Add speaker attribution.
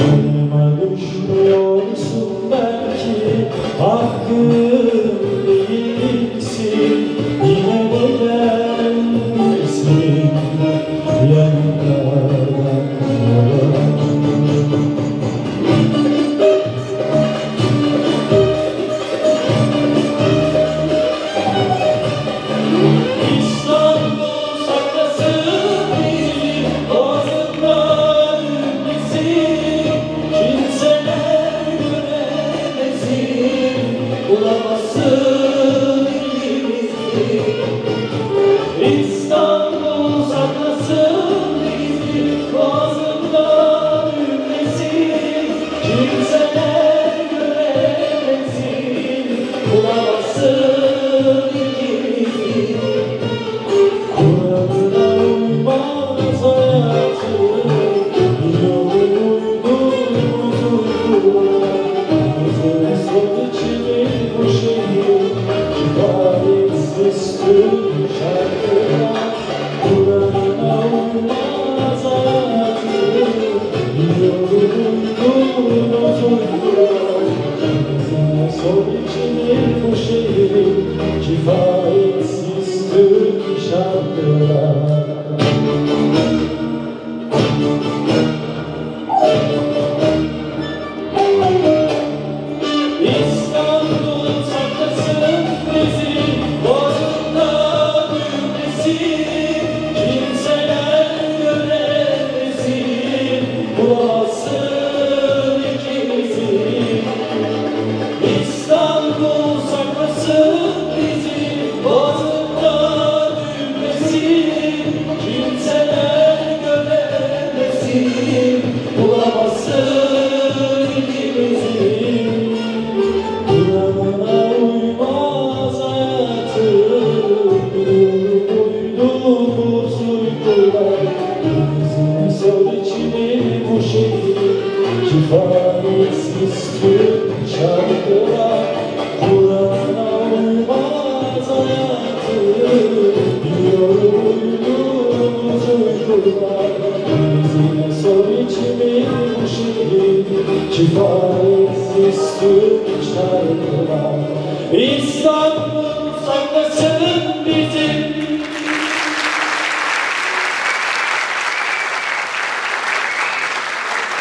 Speaker 1: Yanıma düşmüyorsun belki Hakkım değilsin Yine de gelmişsin Yanımda Kifayetsiz tüm şarkılar. 我是。Kifayetsiz tüm şarkılar Kur'an'a uymaz hayatı Biliyorum uyduğumuz uykular Yine sor içimin şimdi Kifayetsiz tüm şarkılar İstanbul saklasın bizim